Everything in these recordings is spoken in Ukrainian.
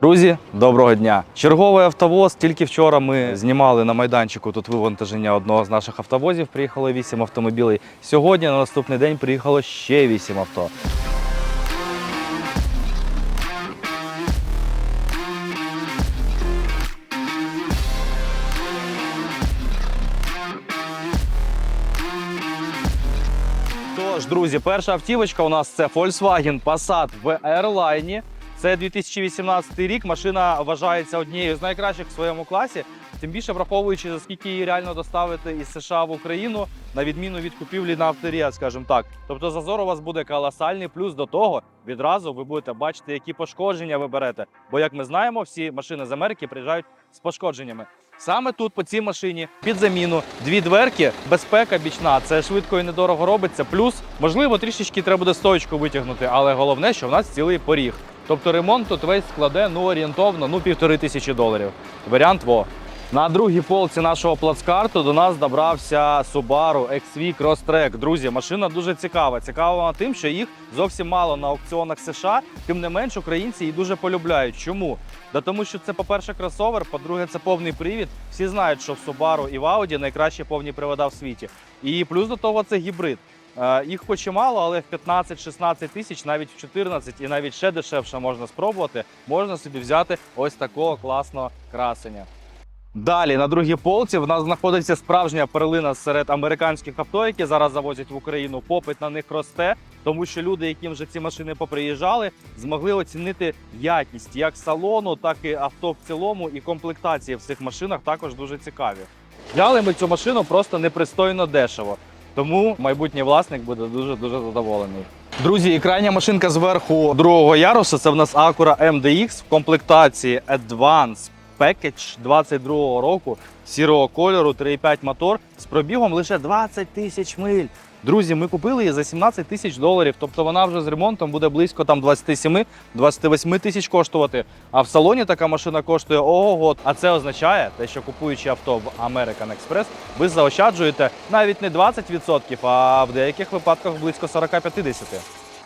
Друзі, доброго дня! Черговий автовоз. Тільки вчора ми знімали на майданчику тут вивантаження одного з наших автовозів. Приїхало 8 автомобілів. Сьогодні на наступний день приїхало ще 8 авто. Тож, друзі, перша автівочка у нас це Volkswagen Passat в Airline. Це 2018 рік. Машина вважається однією з найкращих в своєму класі. Тим більше враховуючи, за скільки її реально доставити із США в Україну, на відміну від купівлі на авторія, скажімо так. Тобто зазор у вас буде колосальний. Плюс до того відразу ви будете бачити, які пошкодження ви берете. Бо, як ми знаємо, всі машини з Америки приїжджають з пошкодженнями. Саме тут по цій машині під заміну дві дверки, безпека бічна. Це швидко і недорого робиться. Плюс, можливо, трішечки треба буде стоечку витягнути, але головне, що в нас цілий поріг. Тобто ремонт тут весь складе ну орієнтовно ну півтори тисячі доларів. Варіант во. На другій полці нашого плацкарту до нас добрався Subaru XV Crosstrek. Друзі, машина дуже цікава. Цікава вона тим, що їх зовсім мало на аукціонах США. Тим не менш, українці її дуже полюбляють. Чому? Да тому що це, по-перше, кросовер, по-друге, це повний привід. Всі знають, що в Subaru і в Audi найкращі повні привода в світі. І плюс до того це гібрид. Е, Їх хоч і мало, але в 15-16 тисяч, навіть в 14 і навіть ще дешевше можна спробувати. Можна собі взяти ось такого класного красення. Далі на другій полці в нас знаходиться справжня перлина серед американських авто, які зараз завозять в Україну. Попит на них росте, тому що люди, яким вже ці машини поприїжджали, змогли оцінити якість як салону, так і авто в цілому, і комплектації в цих машинах також дуже цікаві. Взяли ми цю машину просто непристойно дешево. Тому майбутній власник буде дуже дуже задоволений. Друзі, і крайня машинка зверху другого яруса. це в нас Acura MDX в комплектації Advance Package 22 року сірого кольору, 3,5 мотор з пробігом лише 20 тисяч миль. Друзі, ми купили її за 17 тисяч доларів, тобто вона вже з ремонтом буде близько там 27-28 тисяч коштувати. А в салоні така машина коштує ого. А це означає, те, що купуючи авто в American Express, ви заощаджуєте навіть не 20%, а в деяких випадках близько 40-50%.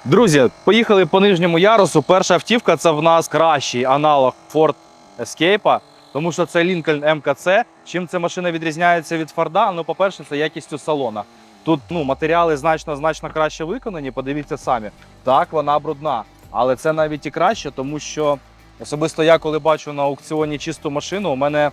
Друзі, поїхали по нижньому ярусу. Перша автівка це в нас кращий аналог Ford Escape, тому що це Lincoln MKC. Чим ця машина відрізняється від Форда? Ну, по-перше, це якістю салона. Тут ну, матеріали значно значно краще виконані. Подивіться самі. Так, вона брудна, але це навіть і краще, тому що особисто я, коли бачу на аукціоні чисту машину, у мене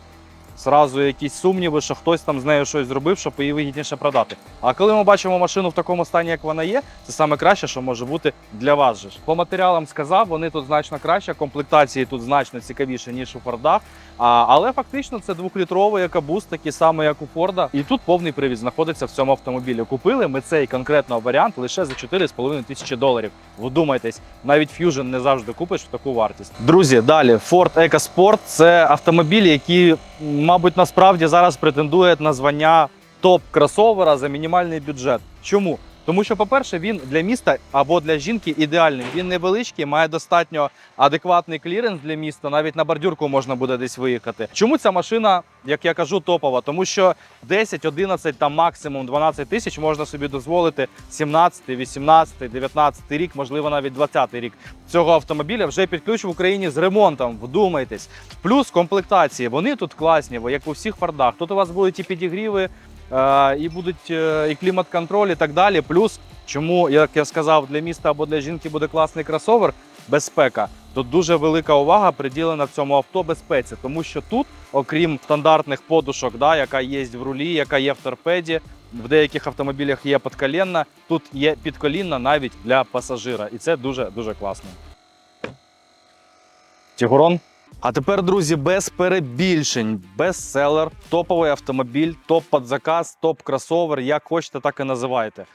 зразу якісь сумніви, що хтось там з нею щось зробив, щоб її вигідніше продати. А коли ми бачимо машину в такому стані, як вона є, це саме краще, що може бути для вас. Же. По матеріалам сказав, вони тут значно краще, комплектації тут значно цікавіше, ніж у Фордах. Але фактично це двохлітровий екобус, такий самий, як у Форда. І тут повний привід знаходиться в цьому автомобілі. Купили ми цей конкретно варіант лише за 4,5 тисячі доларів. Вдумайтесь, навіть Fusion не завжди купиш в таку вартість. Друзі, далі Ford EcoSport – це автомобіль, який, мабуть, насправді зараз претендує на звання топ-кросовера за мінімальний бюджет. Чому? Тому що, по-перше, він для міста або для жінки ідеальний. Він невеличкий, має достатньо адекватний кліренс для міста. Навіть на бордюрку можна буде десь виїхати. Чому ця машина, як я кажу, топова? Тому що 10, 11, там максимум 12 тисяч можна собі дозволити 17, 18, 19 рік, можливо, навіть 20 рік. Цього автомобіля вже під ключ в Україні з ремонтом. Вдумайтесь. Плюс комплектації. Вони тут класні, бо як у всіх фордах. Тут у вас будуть і підігріви. Е, і будуть е, і клімат-контроль, і так далі. Плюс, чому, як я сказав, для міста або для жінки буде класний кросовер, безпека. Тут дуже велика увага приділена в цьому авто безпеці, тому що тут, окрім стандартних подушок, да, яка є в рулі, яка є в торпеді, в деяких автомобілях є подколінна, тут є підколінна навіть для пасажира, і це дуже дуже класно. Тігурон. А тепер, друзі, без перебільшень, бестселер, топовий автомобіль, топ під заказ, топ кросовер, як хочете, так і називайте.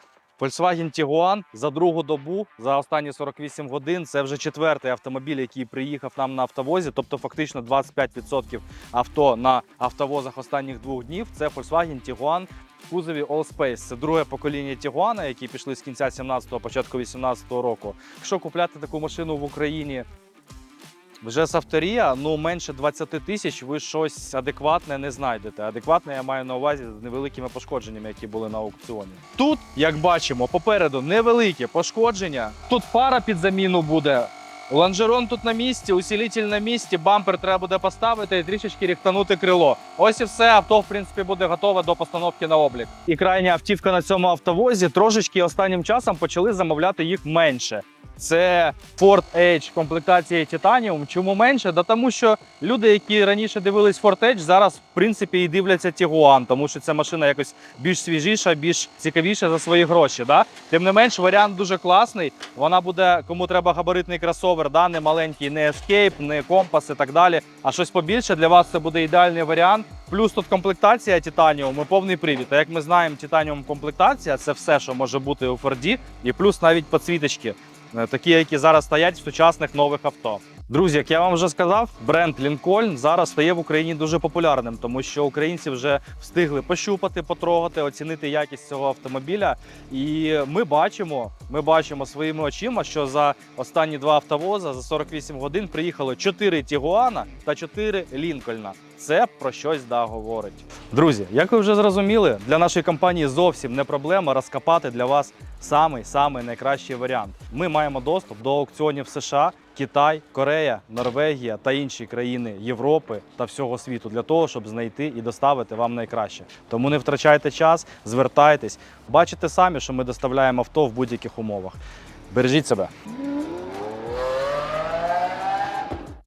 Volkswagen Tiguan за другу добу, за останні 48 годин. Це вже четвертий автомобіль, який приїхав нам на автовозі. Тобто, фактично 25% авто на автовозах останніх двох днів. Це Volkswagen Tiguan в кузові Allspace. Це друге покоління Tiguan, які пішли з кінця 17-го, початку 18-го року. Якщо купляти таку машину в Україні вже з авторія, ну менше 20 тисяч ви щось адекватне не знайдете. Адекватне я маю на увазі з невеликими пошкодженнями, які були на аукціоні. Тут, як бачимо, попереду невелике пошкодження. Тут фара під заміну буде. Лонжерон тут на місці, усилитель на місці, бампер треба буде поставити і трішечки ріхтанути крило. Ось і все. Авто, в принципі, буде готове до постановки на облік. І крайня автівка на цьому автовозі трошечки останнім часом почали замовляти їх менше. Це Ford Edge комплектації Titanium. Чому менше? Да тому що люди, які раніше дивились Ford Edge, зараз в принципі і дивляться Tiguan, тому що ця машина якось більш свіжіша, більш цікавіша за свої гроші. Да? Тим не менш, варіант дуже класний. Вона буде, кому треба габаритний кросовер, да? не маленький, не Escape, не компас і так далі. А щось побільше для вас це буде ідеальний варіант. Плюс тут комплектація Titanium і повний привід. А як ми знаємо, Titanium комплектація це все, що може бути у Форді, і плюс навіть підсвіточки. Е, такі, які зараз стоять в сучасних нових авто. Друзі, як я вам вже сказав, бренд Lincoln зараз стає в Україні дуже популярним, тому що українці вже встигли пощупати, потрогати, оцінити якість цього автомобіля. І ми бачимо, ми бачимо своїми очима, що за останні два автовоза за 48 годин приїхало 4 Тігуана та 4 Лінкольна. Це про щось да говорить. Друзі, як ви вже зрозуміли, для нашої компанії зовсім не проблема розкопати для вас самий самий найкращий варіант. Ми маємо доступ до аукціонів США, Китай, Корея, Норвегія та інші країни Європи та всього світу для того, щоб знайти і доставити вам найкраще. Тому не втрачайте час, звертайтесь. Бачите самі, що ми доставляємо авто в будь-яких умовах. Бережіть себе.